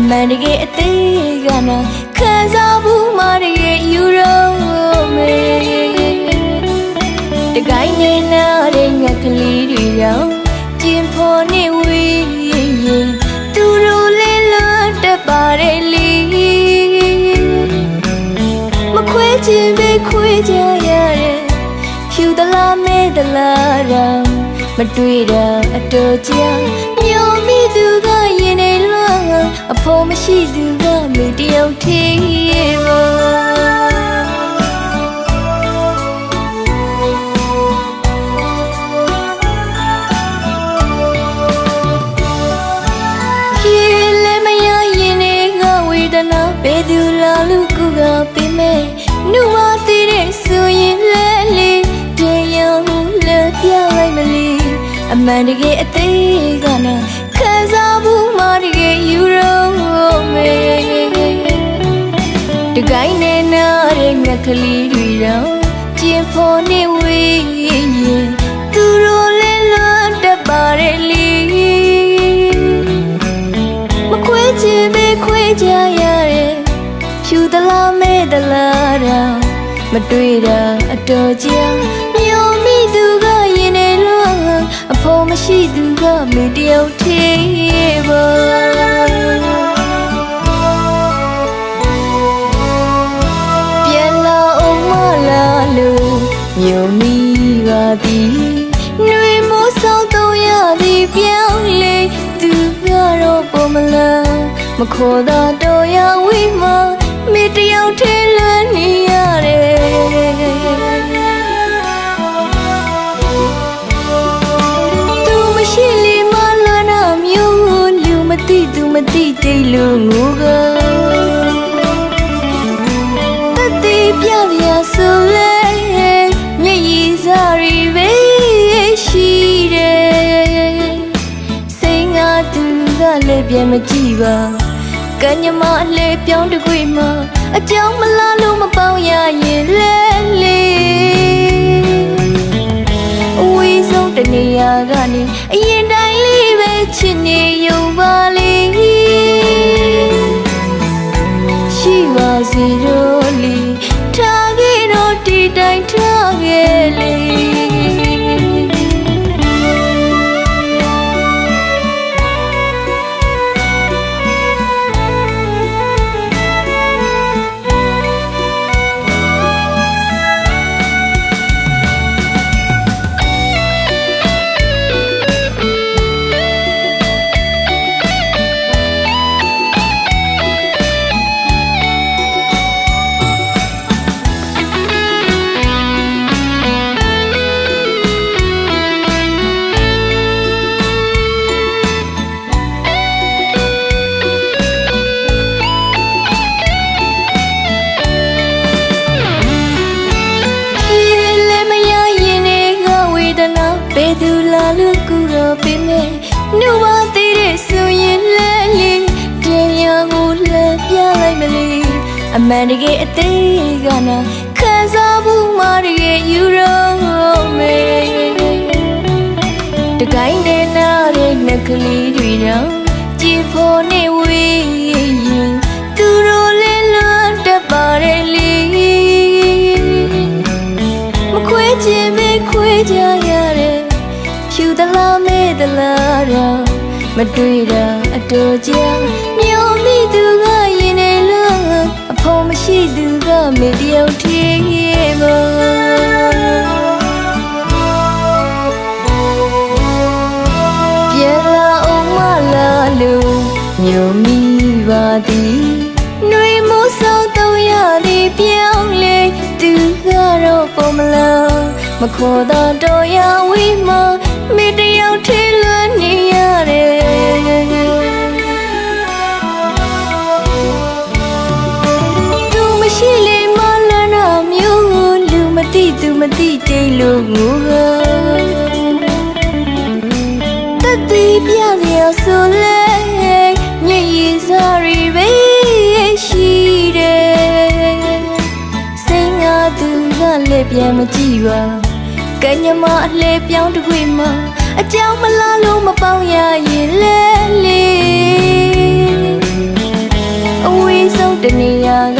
အမှန်တကယ်အသေးကနာခံစားဘူးမတကယ်ယူတော့မေတကိုင်းနေနာတဲ့ငက်ကလေးတွေရောကျင်ဖော်နေဝေးရင်သူတို့လေးလွတ်တတ်ပါတယ်လီမခွဲချင်ပဲခွဲကြရတယ်ဖြူသလားမဲသလားတော့မတွေ့တာအတော်ကြာညောမိသူကရင်နေလား အဖို့မရှိသူကမေတယောက်သေးပါဖြေလည်းမရရင်နေကဝေဒနာဘယ်သူလာလူကူကပေးမယ်နှုတ်မသေးတဲ့ဆိုရင်လဲလေတရားမှုလဲပြလိုက်မလီအမှန်တကယ်အသေးကနာ ခံစားဘူးမတကယ်ယူတော့မေတကိုင်းနေနာတဲ့ငက်ကလေးတွေတော့ကျင်ဖော်နေဝေးရင်သူတို့လဲလွတ်တတ်ပါတယ်လီမခွဲချင်ပဲခွဲကြရတယ်ဖြူသလားမဲသလားတော့မတွေ့တာအတော်ကြာမျောမိသူကရင်နေလို့ အဖို့မရှိသူကမေတယောက်သေးပါပြန်လာအောင်မလာလို့မြို့မိပါသည်နှွေမိုးဆောင်တော့ရသည်ပြောင်းလေသူကတော့ပုံမလားမခေါ်တာတော့ရဝိမမေတယောက်ထဲလွမ်းနေ သိသူမသိတိတ်လို့ငိုကတတိပြပြဆိုလဲမျက်ရည်စားရီပဲရှိတယ်စိတ်ငါသူကလည်းပြန်မကြည့်ပါကညမအလဲပြောင်းတကွေမှာအကြောင်းမလားလို့မပေါင်းရရင်လဲလေအဝေးဆုံးတနေရာကနေ စေတော့လီထားခဲ့တော့ဒီတိုင်းထားခဲ့လေ လာလို့ကူတော့ပြင်းနေနှုတ်မသေးတဲ့ဆိုရင်လဲလေတရားကိုလဲပြလိုက်မလေအမှန်တကယ်အသေးကနာခံစားဘူးမတကယ်ယူတော့မေတကိုင်းနေနာတဲ့နှကလေးတွေတော့ကြည်ဖို့နေဝေးရင်သူတို့လဲလွတ်တတ်ပါတယ်လေမခွဲချင်ပဲခွဲကြရတယ်ဖြူသ လားမဲသလားတော့မတွေ့တာအတော်ကြာမျောမိသူကရင်နေလို့အဖို့မရှိသူကမေတယောက်သေးပါပြန်လာအောင်မလာလို့ညိုမိပါသည်နှွေမိုးဆောင်တော့ရသည်ပြောင်းလေသူကတော့ပုံမလားမခေါ်တာတော့ရဝိမမေတ ယောက်ထဲလွမ်းနေရတယ်သူမရှိလေမလန်းတာမျိုးလူမသိသူမသိတိတ်လို့ငိုကတတိပြစရာဆိုလဲမျက်ရည်စားရီပဲရှိတယ်စိတ်ငါသူကလည်းပြန်မကြည့်ပါကညမအလဲပြောင်းတခွေမှာ အကြောင်းမလားလို့မပေါင်းရရင်လဲလေအဝေးဆုံးတနေရာက